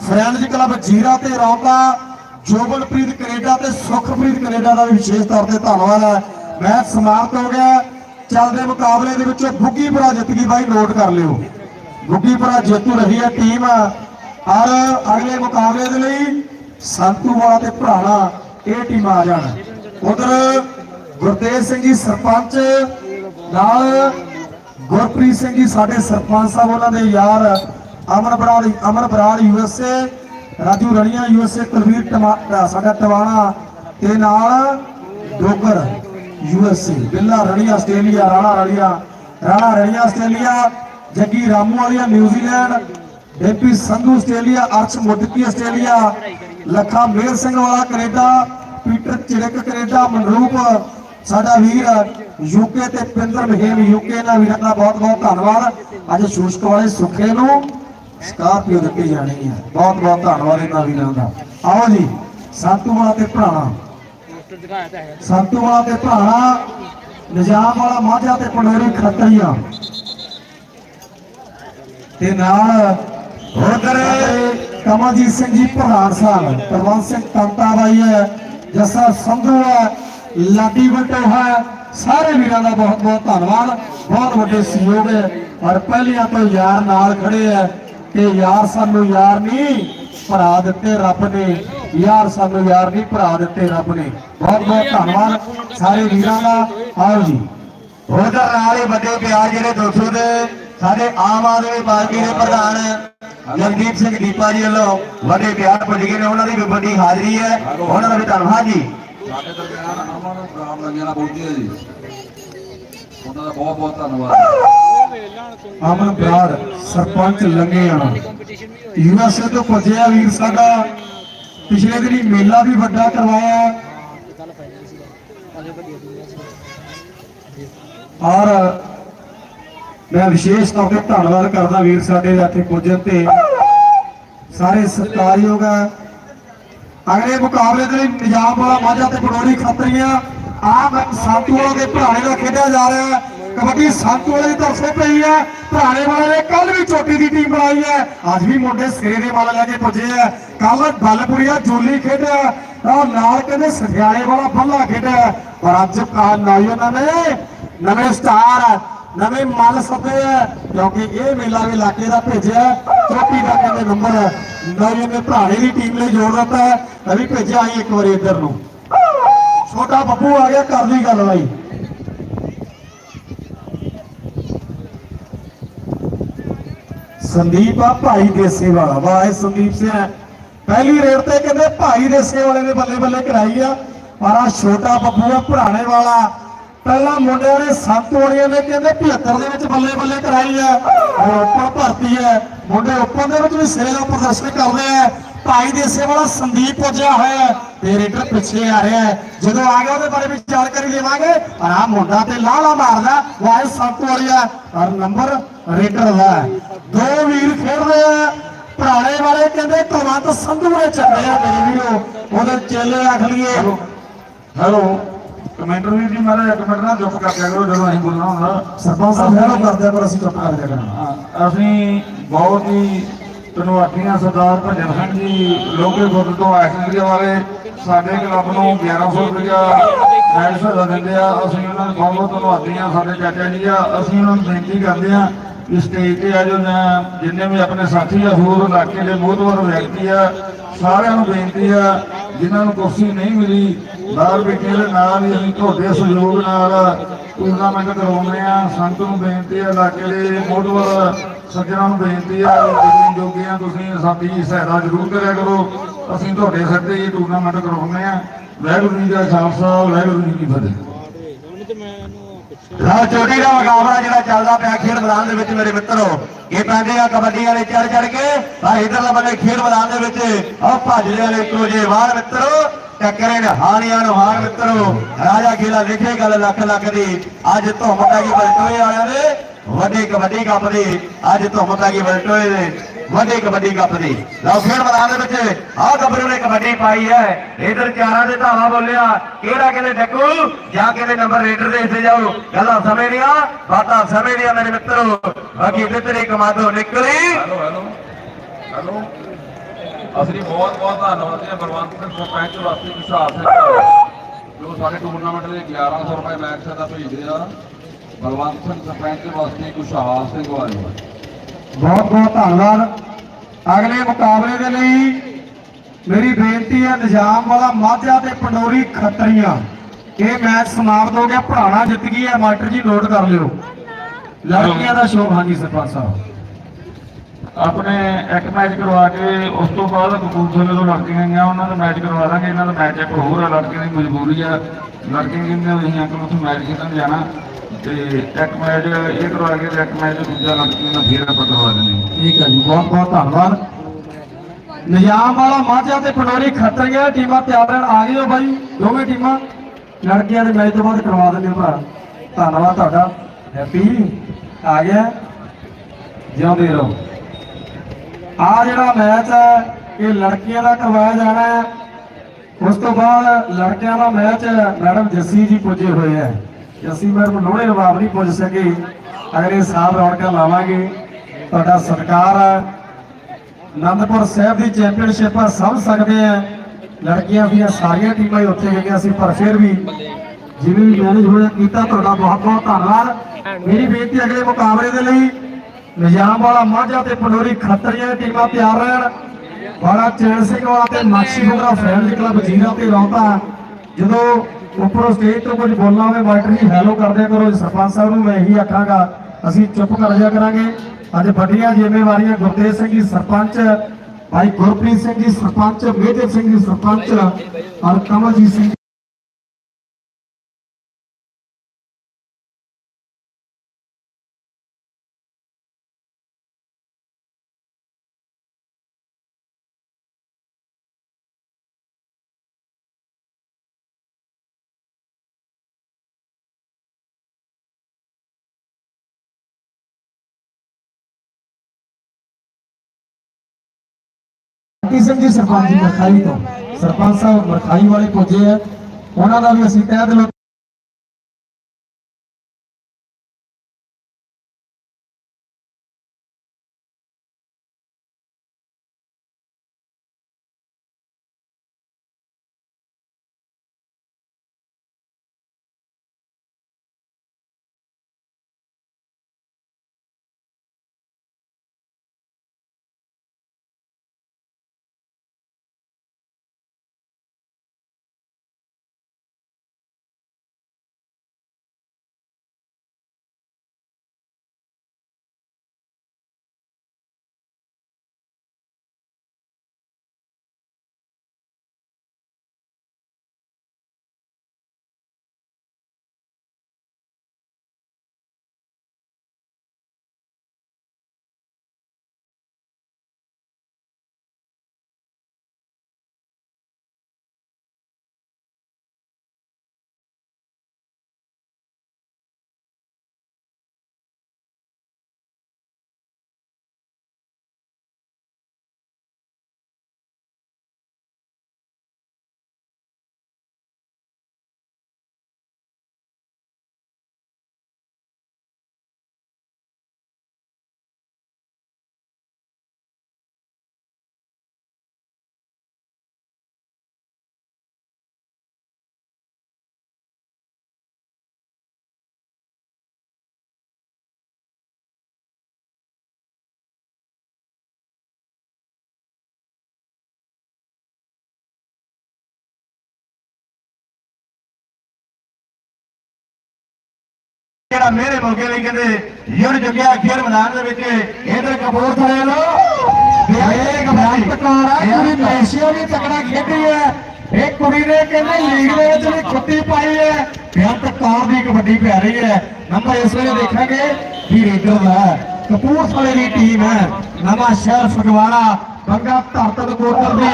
ਫਰੈਂਡਜ਼ ਕਲੱਬ ਜੀਰਾ ਤੇ ਰੌਂਦਾ ਜੋਬਨਪ੍ਰੀਤ ਕੈਨੇਡਾ ਤੇ ਸੁਖਪ੍ਰੀਤ ਕੈਨੇਡਾ ਦਾ ਵੀ ਵਿਸ਼ੇਸ਼ ਤੌਰ ਤੇ ਧੰਨਵਾਦ ਹੈ। ਮੈਚ ਸਮਾਪਤ ਹੋ ਗਿਆ। ਚੱਲਦੇ ਮੁਕਾਬਲੇ ਦੇ ਵਿੱਚ ਬੁੱਗੀਪੁਰਾ ਜਿੱਤ ਗਈ ਬਾਈ, ਨੋਟ ਕਰ ਲਿਓ। ਬੁੱਗੀਪੁਰਾ ਜੇਤੂ ਰਹੀ ਹੈ ਟੀਮ। ਔਰ ਅਗਲੇ ਮੁਕਾਬਲੇ ਦੇ ਲਈ ਸੰਤੂ ਵਾਲਾ ਤੇ ਭਰਾਣਾ ਇਹ ਟੀਮ ਆ ਜਾਣ। ਉਧਰ ਗੁਰਤੇਜ ਸਿੰਘ ਜੀ ਸਰਪੰਚ, ਨਾਲ ਗੁਰਪ੍ਰੀਤ ਸਿੰਘ ਜੀ ਸਾਡੇ ਸਰਪੰਚ ਸਾਹਿਬ, ਉਹਨਾਂ ਦੇ ਯਾਰ ਅਮਨ ਬਰਾੜ ਅਮਨ ਬਰਾੜ ਯੂਐਸਏ ਰਾਜੂ ਰਣੀਆਂ ਯੂਐਸਏ ਕੁਲਵੀਰ ਸਾਡਾ ਟਵਾਣਾ ਤੇ ਨਾਲ Dogar USA Billa Raniyan Australia, Rana Raniyan Rana Raniyan Australia, Jaggi Ramu Walia New Zealand Depi Sandhu Australia, Arsh Motki Australia, Lakha Mer Singh Wala Canada, Peter Chirak Canada, Manroop ਸਾਡਾ ਵੀਰ UK ਤੇ ਪਿੰਦਰ ਮਹੀਮ UK ਨਾਲ ਵੀਰਾਂ ਦਾ ਬਹੁਤ ਬਹੁਤ ਧੰਨਵਾਦ। ਅੱਜ ਸ਼ੂਸ਼ਕ ਵਾਲੇ ਸੁੱਖੇ ਨੂੰ ਸਕਾਰਪੀਓ ਦਿੱਤੀ ਜਾਣੀ ਹੈ। ਬਹੁਤ ਬਹੁਤ ਧੰਨਵਾਦ ਇਹਨਾਂ ਵੀਰਾਂ ਦਾ। ਆਓ ਜੀ ਸੰਤੂ ਵਾਲਾ ਤੇ ਭਰਾਣਾ। ਸੰਤੂ ਤੇ ਭਰਾਣਾ, ਨਿਜ਼ਾਮ ਵਾਲਾ ਮਾਝਾ ਤੇ ਪੰਡੋਰੀ ਖੱਤਰੀਆਂ। ਤੇ ਨਾਲ ਉਧਰ ਕਮਲਜੀਤ ਸਿੰਘ ਜੀ ਪ੍ਰਧਾਨ ਸਾਹਿਬ ਪ੍ਰਵੰਤ ਸਿੰਘ ਕੰਤਾ ਬਾਈ ਹੈ, ਜੱਸਾ ਸੰਧੂ ਹੈ ਲਾਡੀ ਵੱਟੋ ਹੈ। ਸਾਰੇ ਵੀਰਾਂ ਦਾ ਬਹੁਤ ਬਹੁਤ ਧੰਨਵਾਦ। ਬਹੁਤ ਵੱਡੇ ਸਹਿਯੋਗ ਹੈ। ਔਰ ਪਹਿਲੀਆਂ ਤੋਂ ਯਾਰ ਨਾਲ ਖੜੇ ਹੈ ਕਿ ਯਾਰ ਸਾਨੂੰ ਯਾਰ ਨਹੀਂ, ਭਰਾ ਦਿੱਤੇ ਰੱਬ ਨੇ। ਯਾਰ ਸਾਨੂੰ ਯਾਰ ਨਹੀਂ, ਭਰਾ ਦਿੱਤੇ ਰੱਬ ਨੇ। ਬਹੁਤ ਬਹੁਤ ਧੰਨਵਾਦ ਸਾਰੇ ਵੀਰਾਂ ਦਾ। ਆਓ ਜੀ। ਉਧਰ ਨਾਲ ਹੀ ਵੱਡੇ ਪਿਆਰ ਜਿਹੜੇ 200 ਦੇ, ਸਾਡੇ ਆਮ ਆਦਮੀ ਪਾਰਟੀ ਦੇ ਪ੍ਰਧਾਨ ਜਗਦੀਪ ਸਿੰਘ ਦੀਪਾ ਜੀ ਵੱਲੋਂ ਵੱਡੇ ਪਿਆਰ ਪੁੱਜ ਗਏ ਨੇ। ਉਹਨਾਂ ਦੀ ਵੀ ਵੱਡੀ ਹਾਜ਼ਰੀ ਹੈ। ਉਹਨਾਂ ਦਾ ਵੀ ਧੰਨਵਾਦ ਜੀ। ਸਾਡੇ ਦਰਮਿਆਨ ਅਮਨ ਰਾਮ ਲੰਗਿਆਣਾ ਪਹੁੰਚੇ ਜੀ। ਉਹਨਾਂ ਦਾ ਬਹੁਤ ਬਹੁਤ ਧੰਨਵਾਦ। ਅਮਨ ਬਰਾੜ ਸਰਪੰਚ ਲੰਗੇਆਣਾ ਯੂਐਸਏ ਤੋਂ ਪੁੱਜਿਆ ਵੀਰ ਸਾਡਾ। ਪਿਛਲੇ ਦਿਨੀ ਮੇਲਾ ਵੀ ਵੱਡਾ ਕਰਵਾਇਆ। ਔਰ ਮੈਂ ਵਿਸ਼ੇਸ਼ ਤੌਰ ਤੇ ਧੰਨਵਾਦ ਕਰਦਾ ਵੀਰ ਸਾਡੇ ਇੱਥੇ ਪੁੱਜਣ ਤੇ। ਸਾਰੇ ਸਤਿਕਾਰਯੋਗ ਹੈ ਅਗਲੇ ਮੁਕਾਬਲੇ ਦੇ ਲਈ ਨਿਜ਼ਾਮ ਵਾਲਾ ਮਾਝਾ ਤੇ ਪੜੋਰੀ ਖੱਤਰੀਆਂ। ਆਪ ਸੰਤੂ ਵਾਲੇ ਦੇ ਭਰਾਣੇ ਦਾ ਖੇਡਿਆ ਜਾ ਰਿਹਾ ਕਬੱਡੀ ਸੰਤੂ ਵਾਲੇ ਦੀ ਤਰਫੋਂ ਪਈ ਹੈ। ਭਰਾਣੇ ਵਾਲੇ ਨੇ ਕੱਲ ਵੀ ਚੋਟੀ ਦੀ ਟੀਮ ਬਣਾਈ ਹੈ। ਅੱਜ ਵੀ ਮੁੰਡੇ ਸਿਰੇ ਦੇ ਵਾਲਾ ਲੈ ਕੇ ਪੁੱਜੇ ਆ ਕੱਲ ਬਲਪੁਰੀਆ ਜੋਲੀ ਖੇਡਿਆ। ਔਰ ਨਾਲ ਕਹਿੰਦੇ ਸਠਿਆਲੇ ਵਾਲਾ ਬੱਲਾ ਖੇਡਿਆ ਪਰ ਅੱਜ ਕਾ ਨਾਈ ਉਹਨਾਂ ਨੇ। ਨਵੇਂ ਸਟਾਰ, ਨਵੇਂ ਮੱਲ ਸੱਦੇ ਆ ਕਿਉਂਕਿ ਇਹ ਮੇਲਾ ਵੀ ਇਲਾਕੇ ਦਾ ਭੇਜਿਆ ਚੋਟੀ ਦਾ ਕਹਿੰਦੇ ਨੰਬਰ ਨਵੇਂ ਨੇ ਭਰਾਣੇ ਦੀ ਟੀਮ ਨੇ ਜੋੜ ਦਿੱਤਾ ਹੈ। ਮੈਂ ਵੀ ਭੇਜਿਆ ਆਈ ਇੱਕ ਵਾਰੀ ਇੱਧਰ ਨੂੰ। ਛੋਟਾ ਬੱਬੂ ਆ ਗਿਆ, ਕਰ ਲਈ ਗੱਲ ਬਾਈ। ਸੰਦੀਪ ਆ, ਭਾਈ ਦੇਸੇ ਵਾਲਾ। ਵਾਹ, ਇਹ ਸੰਦੀਪ ਸਿੰਘ ਪਹਿਲੀ ਰੇਡ ਤੇ ਕਹਿੰਦੇ ਭਾਈ ਦੇਸੇ ਵਾਲੇ ਨੇ ਬੱਲੇ ਬੱਲੇ ਕਰਾਈ ਆ। ਪਰ ਆ ਛੋਟਾ ਬੱਬੂ ਆ, ਭਰਾਣੇ ਵਾਲਾ। ਪਹਿਲਾਂ ਮੁੰਡਿਆਂ ਨੇ ਸੰਤੋੜੀਆਂ ਨੇ, ਕਹਿੰਦੇ 75 ਦੇ ਵਿੱਚ ਬੱਲੇ ਬੱਲੇ ਕਰਾਈ ਆ। ਹੁਣ ਭਰਤੀ ਹੈ। ਮੁੰਡੇ ਉੱਪਰ ਦੇ ਵਿੱਚ ਵੀ ਸਿਰੇ ਦਾ ਪ੍ਰਦਰਸ਼ਨ ਕਰਦੇ ਆ। ਭਾਈ ਦੇਸੇ ਵਾਲਾ ਸੰਦੀਪ ਪੁੱਜਿਆ ਹੋਇਆ ਹੈ। ਤੇ ਰੇਡਰ ਪਿੱਛੇ ਆ ਰਿਹਾ ਹੈ। ਜਦੋਂ ਆ ਗਿਆ ਉਹਦੇ ਬਾਰੇ ਵੀ ਜਾਣਕਾਰੀ ਦੇਵਾਂਗੇ। ਪਰ ਆ ਮੁੰਡਾ ਤੇ ਲਾਲਾ ਮਾਰਦਾ। ਵਾਇਸ ਸੰਤੂ ਵਾਲੀਆ ਔਰ ਨੰਬਰ ਰੇਡਰ ਦਾ। ਦੋ ਵੀਰ ਖੇਡਦੇ ਆ। ਪੁਰਾਣੇ ਵਾਲੇ ਕਹਿੰਦੇ ਕੁਲਵੰਤ ਸੰਧੂ ਨੇ ਚੱਲੇ ਆ ਮੇਰੇ ਵੀਰੋ। ਉਹਦੇ ਚੇਲੇ ਆਖ ਲਈਏ। ਹੈਲੋ। ਕਮੈਂਟਰ ਵੀਰ ਜੀ ਮਾਰਾ ਇੱਕ ਮਿੰਟ ਨਾ ਚੁੱਪ ਕਰ ਦਿਆ ਕਰੋ ਜਦੋਂ ਅਸੀਂ ਬੋਲਣਾ ਹੁੰਦਾ। ਸਰਪੰਚ ਸਾਹਿਬ ਹੈਲੋ ਕਰਦੇ ਪਰ ਅਸੀਂ ਚੁੱਪ ਕਰ ਕਰਨਾ ਹਾਂ, ਅਸੀਂ ਬਹੁਤ ਹੀ ਧੰਨਵਾਦੀਆਂ ਸਰਦਾਰ ਭਜਨ ਸਿੰਘ ਜੀ ਲੋਕੇ ਗੁੱਟ ਤੋਂ ਐਕਸਪੀਰੀਆ ਵਾਲੇ। ਸਾਡੇ ਕਲੱਬ ਨੂੰ 1100 ਰੁਪਇਆ ਮੈਚ ਸਜ਼ਾ ਦਿੰਦੇ ਆ। ਅਸੀਂ ਉਹਨਾਂ ਨੂੰ ਬਹੁਤ ਬਹੁਤ ਧੰਨਵਾਦੀ ਆ ਸਾਡੇ ਚਾਚਾ ਜੀ ਆ। ਅਸੀਂ ਉਹਨਾਂ ਨੂੰ ਬੇਨਤੀ ਕਰਦੇ ਆ ਕਿ ਸਟੇਜ ਤੇ ਆ ਜੋ ਜਾਂ ਜਿੰਨੇ ਵੀ ਆਪਣੇ ਸਾਥੀ ਆ, ਹੋਰ ਇਲਾਕੇ ਦੇ ਬਹੁਤ ਵਿਅਕਤੀ ਆ। ਸਾਰਿਆਂ ਨੂੰ ਬੇਨਤੀ ਆ, ਜਿਨ੍ਹਾਂ ਨੂੰ ਕੁਰਸੀ ਨਹੀਂ ਮਿਲੀ, ਬਾਹਰ ਬੈਠੇ ਦੇ ਨਾਲ ਹੀ ਅਸੀਂ ਤੁਹਾਡੇ ਸਹਿਯੋਗ ਨਾਲ ਟੂਰਨਾਮੈਂਟ ਕਰਵਾਉਂਦੇ ਆ। ਸੰਤ ਨੂੰ ਬੇਨਤੀ ਆ, ਇਲਾਕੇ ਦੇ ਮੋਢਵਰ ਸੱਜਣਾਂ ਨੂੰ ਬੇਨਤੀ ਆ ਜਿੰਨੇ ਜੋਗੇ ਤੁਸੀਂ ਸਾਡੀ ਸਹਾਇਤਾ ਜ਼ਰੂਰ ਕਰਿਆ ਕਰੋ। ਅਸੀਂ ਤੁਹਾਡੇ ਸਿਰ ਤੇ ਇਹ ਟੂਰਨਾਮੈਂਟ ਕਰਵਾਉਂਦੇ ਆ। ਵਾਹਿਗੁਰੂ ਜੀ ਦਾ ਖਾਲਸਾ, ਵਾਹਿਗੁਰੂ ਜੀ ਕੀ ਫਤਿਹ। ਲਓ ਚੋਟੀ ਦਾ ਮੁਕਾਬਲਾ ਜਿਹੜਾ ਚੱਲਦਾ ਪਿਆ ਖੇਡ ਮੈਦਾਨ ਦੇ ਵਿੱਚ ਮੇਰੇ ਮਿੱਤਰੋ, ਇਹ ਪੈਂਦੇ ਆ ਕਬੱਡੀ ਵਾਲੇ ਚੜ ਚੜ ਕੇ, ਆ ਇਧਰਲਾ ਬੰਦੇ ਖੇਡ ਮੈਦਾਨ ਦੇ ਵਿੱਚ, ਆ ਭੱਜਦੇ ਵਾਲੇ ਇੱਕੋ ਜੇ ਮਿੱਤਰੋ, ਟੱਕਰੇ ਨੇ ਹਾਨੀਆਂ ਨੂੰ ਹਾਰ ਮਿੱਤਰੋ। ਰਾਜਾ ਖੇਲਾ ਲਿਖੇ ਗੱਲ ਲੱਖ ਲੱਖ ਦੀ। ਅੱਜ ਧੁੰਮ ਪੈ ਗਈ ਬਲਟੋਏ ਵਾਲਿਆਂ ਦੇ। ਵੱਡੇ ਕਬੱਡੀ ਕੱਪ ਦੀ, ਅੱਜ ਧੁੰਮ ਪੈ ਬਲਟੋਏ ਦੇ ਵੱਡੇ ਕਬੱਡੀ ਕੱਪ ਦੀ। ਲਓ ਖੇਡ ਮੈਦਾਨ ਦੇ ਵਿੱਚ, ਆਹ ਗੱਭਰੂ ਨੇ ਕਬੱਡੀ ਪਾਈ ਹੈ। ਇਧਰ ਚਾਰਾਂ ਦੇ ਧਾਵਾ ਬੋਲਿਆ, ਕਿਹੜਾ ਕਹਿੰਦੇ ਡੱਕੂ? ਜਾਂ ਕਹਿੰਦੇ ਨੰਬਰ ਰੇਡਰ ਦੇ ਇੱਥੇ ਜਾਓ। ਗੱਲਾਂ ਸਮੇਂ ਦੀਆਂ, ਬਾਤਾਂ ਸਮੇਂ ਦੀਆਂ ਮੇਰੇ ਮਿੱਤਰੋ। ਬਾਕੀ ਬਿੱਤਰੇ ਕਮਾਦੋ ਨਿਕਲੀ। Hello hello. ਹੈਲੋ। ਅਸੀਂ ਬਹੁਤ ਬਹੁਤ ਧੰਨਵਾਦ ਹਾਂ ਬਲਵੰਤ ਸਿੰਘ ਸਰਪੰਚ ਵਾਸਤੇ ਵਿਸ਼ਾਲ ਸਿੰਘ ਜੋ ਸਾਡੇ ਟੂਰਨਾਮੈਂਟ ਦੇ 1100 ਰੁਪਏ ਮੈਚ ਦਾ ਭੇਜਦੇ ਆ ਬਲਵੰਤ ਸਿੰਘ ਸਰਪੰਚ ਵਾਸਤੇ ਵਿਸ਼ਾਲ ਸਿੰਘ ਵਾਲੇ ਬਹੁਤ ਬਹੁਤ ਧੰਨਵਾਦ। ਅਗਲੇ ਮੁਕਾਬਲੇ ਦੇ ਲਈ ਮੇਰੀ ਬੇਨਤੀ ਹੈ ਨਿਜ਼ਾਮ ਵਾਲਾ ਮਾਝਾ ਤੇ ਪੰਡੋਰੀ ਖੱਤਰੀਆਂ। ਇਹ ਮੈਚ ਸਮਾਪਤ ਹੋ ਗਿਆ ਪੜਾਣਾ ਜਿੱਤ ਗਈ ਹੈ ਮਾਸਟਰ ਜੀ ਨੋਟ ਕਰ ਲਿਓ। ਲੜਕੀਆਂ ਦਾ ਸ਼ੋਅ ਹਾਂਜੀ ਸਰਪੰਚ ਸਾਹਿਬ। ਆਪਣੇ ਇੱਕ ਮੈਚ ਕਰਵਾ ਕੇ ਉਸ ਤੋਂ ਬਾਅਦ ਕਪੂਰਥਲੇ ਤੋਂ ਲੜਕੀਆਂ ਗਈਆਂ ਉਹਨਾਂ ਦਾ ਮੈਚ ਕਰਵਾ ਦਾਂਗੇ ਇਹਨਾਂ ਦਾ ਮੈਚ ਇੱਕ ਹੋਰ ਆ ਲੜਕੀਆਂ ਦੀ ਮਜਬੂਰੀ ਆ ਲੜਕੀਆਂ ਕਹਿੰਦੇ ਵੀ ਅਸੀਂ ਅੰਕਲ ਉੱਥੇ ਮੈਚ ਖੇਡਣ ਜਾਣਾ। ਤੇ ਇੱਕ ਮੈਚ ਇਹ ਕਰਵਾ ਕੇ ਇੱਕ ਮੈਚ ਦੂਜਾ ਲੜਕੀਆਂ ਦਾ ਫੇਰ ਆਪਾਂ ਕਰਵਾ ਦਿੰਦੇ ਠੀਕ ਹੈ ਜੀ, ਬਹੁਤ ਬਹੁਤ ਧੰਨਵਾਦ। ਨਿਜ਼ਾਮ ਵਾਲਾ ਮਾਝਾ ਤੇ ਪੰਡੋਰੀ ਖੱਤਰੀਆਂ ਟੀਮਾਂ ਤਿਆਰ ਰਹਿਣ, ਆ ਗਏ ਬਾਈ, ਦੋਵੇਂ ਟੀਮਾਂ। ਲੜਕੀਆਂ ਦੇ ਮੈਚ ਤੋਂ ਬਾਅਦ ਕਰਵਾ ਦਿੰਦੇ ਭਰਾ। ਧੰਨਵਾਦ ਤੁਹਾਡਾ। ਹੈਪੀ ਆ ਗਿਆ। ਜਿਉਂਦੇ ਰਹੋ। ਆ ਜਿਹੜਾ ਮੈਚ ਹੈ, ਇਹ ਲੜਕੀਆਂ ਦਾ ਕਰਵਾਇਆ ਜਾਣਾ ਹੈ। ਉਸ ਤੋਂ ਬਾਅਦ ਲੜਕਿਆਂ ਦਾ ਮੈਚ ਮੈਡਮ ਜੱਸੀ ਜੀ ਪੁੱਜੇ ਹੋਏ ਹੈ। ਅਸੀਂ ਮੈਡਮ ਲੋਹੜੇ ਰਵਾਬ ਨਹੀਂ ਪੁੱਜ ਸਕੇ। ਅਗਲੇ ਸਾਲ ਰੌਣਕਾਂ ਲਾਵਾਂਗੇ, ਤੁਹਾਡਾ ਸਤਿਕਾਰ ਹੈ ਆਨੰਦਪੁਰ ਸਾਹਿਬ ਦੀ ਚੈਂਪੀਅਨਸ਼ਿਪ ਆ ਸਮਝ ਸਕਦੇ ਆ। ਲੜਕੀਆਂ ਦੀਆਂ ਸਾਰੀਆਂ ਟੀਮਾਂ ਹੀ ਉੱਥੇ ਗਈਆਂ ਸੀ, ਪਰ ਫਿਰ ਵੀ ਜਿਵੇਂ ਵੀ ਮੈਨੇਜ ਹੋਇਆ, ਕੀਤਾ ਤੁਹਾਡਾ ਬਹੁਤ ਬਹੁਤ ਧੰਨਵਾਦ। ਮੇਰੀ ਬੇਨਤੀ ਅਗਲੇ ਮੁਕਾਬਲੇ ਦੇ ਲਈ, ਨਿਜ਼ਾਮ ਵਾਲਾ ਮਾਝਾ ਤੇ ਪੰਡੋਰੀ ਖੱਤਰੀਆਂ ਟੀਮਾਂ ਤਿਆਰ ਰਹਿਣ। ਵਾਲਾ ਚੈਨ ਸਿੰਘ ਵਾਲਾ ਤੇ ਮਾਛੀ ਹੋਗਾ ਫਰੈਂਡ ਕਲੱਬ ਜੀਰਾ ਤੇ ਰੌਤਾ ਜਦੋਂ ਉੱਪਰੋਂ ਸਟੇਜ ਤੋਂ ਕੁਝ ਬੋਲਣਾ ਹੋਵੇ ਮਾਸਟਰ ਜੀ ਹੈਲੋ ਕਰਦੇ ਕਰੋ ਸਰਪੰਚ ਸਾਹਿਬ ਨੂੰ ਮੈਂ ਇਹੀ ਆਖਾਂਗਾ, ਅਸੀਂ ਚੁੱਪ ਕਰ ਜਾ ਕਰਾਂਗੇ। ਅੱਜ ਵੱਡੀਆਂ ਜ਼ਿੰਮੇਵਾਰੀਆਂ ਗੁਰਦੇਵ ਸਿੰਘ ਜੀ ਸਰਪੰਚ, ਭਾਈ ਗੁਰਪ੍ਰੀਤ ਸਿੰਘ ਜੀ ਸਰਪੰਚ, ਮੇਜਰ ਸਿੰਘ ਜੀ ਸਰਪੰਚ ਔਰ ਕਮਲਜੀਤ ਸਿੰਘ ਸਿੰਘ ਜੀ, ਸਰਪੰਚ ਮਰਖਾਈ ਤੋਂ। ਸਰਪੰਚ ਸਾਹਿਬ ਮਰਖਾਈ ਵਾਲੇ ਪੁੱਜੇ ਆ। ਉਹਨਾਂ ਦਾ ਵੀ ਅਸੀਂ ਤਹਿ ਦਿਲੋਂ ਜਿਹੜਾ ਮੇਰੇ ਮੌਕੇ ਲਈ ਕਹਿੰਦੇ ਯੁਰ ਜੁਗਿਆ ਖੇਡ ਮੈਦਾਨ ਦੇ ਵਿੱਚ ਇਧਰ ਕਪੂਰਥਲੇ ਲੋ ਇਹ ਗੰਤਕਾਰ ਹੈ ਕੁੜੀ ਪੈਸ਼ੀਆ ਵੀ ਤਕੜਾ ਖੇਡੀ ਹੈ। ਇਹ ਕੁੜੀ ਨੇ ਕਹਿੰਦੇ ਲੀਗ ਦੇ ਵਿੱਚ ਵੀ ਖੁੱਤੀ ਪਾਈ ਹੈ। ਗੰਤਕਾਰ ਦੀ ਕਬੱਡੀ ਪੈ ਰਹੀ ਹੈ। ਨੰਬਰ ਇਸ ਵੇਲੇ ਦੇਖਾਂਗੇ ਵੀ ਰੇਡਰ ਦਾ। ਕਪੂਰਥਲੇ ਦੀ ਟੀਮ ਹੈ। ਨਵਾਂ ਸ਼ਹਿਰ ਫਗਵਾੜਾ ਬੰਗਾ ਧਰਤਨ ਕੋਟਰ ਦੀ।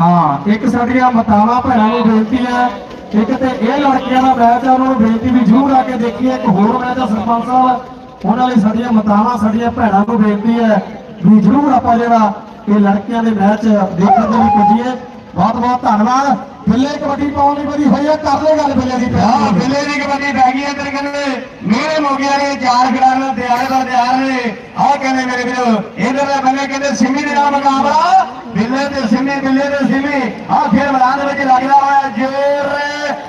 ਹਾਂ ਇੱਕ ਸਾਡੀਆਂ ਮਤਾਵਾਂ ਭੈਣਾਂ ਨੂੰ ਬੇਨਤੀ ਹੈ ਇੱਕ ਤੇ ਇਹ ਲੜਕੀਆਂ ਦਾ ਮੈਚ ਆ ਉਹਨਾਂ ਨੂੰ ਬੇਨਤੀ ਵੀ ਜ਼ਰੂਰ ਆ ਕੇ ਦੇਖੀਏ। ਇੱਕ ਹੋਰ ਮੈਚ ਆ ਸਰਪੰਚ ਸਾਹਿਬ, ਉਹਨਾਂ ਲਈ ਸਾਡੀਆਂ ਮਤਾਵਾਂ, ਸਾਡੀਆਂ ਭੈਣਾਂ ਨੂੰ ਬੇਨਤੀ ਹੈ ਵੀ ਜ਼ਰੂਰ ਆਪਾਂ ਜਿਹੜਾ ਇਹ ਲੜਕੀਆਂ ਦੇ ਮੈਚ ਦੇਖਣ ਦੇ ਲਈ ਪੁੱਜੀਏ। ਬਹੁਤ ਬਹੁਤ ਧੰਨਵਾਦ। ਬਿੱਲੇ ਕਬੱਡੀ ਪਾਉਣ ਦੀ ਬੜੀ ਹੋਈ ਹੈ ਕਰ ਲੈ ਗੱਲ ਬਿੱਲੇ ਦੀ ਹਾਂ ਬਿੱਲੇ ਦੀ ਕਬੱਡੀ ਪੈ ਗਈ ਤੇਰੇ ਕਹਿੰਦੇ ਮੇਰੇ ਮੋਗਿਆਂ ਨੇ ਚਾਰ ਖਿਡਾਰੀਆਂ ਤਿਆਰ ਦਾ ਤਿਆਰ ਨੇ ਆਹ ਕਹਿੰਦੇ ਮੇਰੇ ਵੀਰੋ ਇਧਰ ਦੇ ਬੰਦੇ ਕਹਿੰਦੇ ਸਿੰਮੀ ਦੇ ਨਾਲ ਮੁਕਾਬਲਾ ਬਿੱਲੇ ਤੇ ਸਿੰਮੀ ਬਿੱਲੇ ਤੇ ਸਿੰਮੀ ਆਹ ਖੇਡ ਮੈਦਾਨ ਦੇ ਵਿੱਚ ਲੱਗਦਾ ਹੋਇਆ ਜੋਰ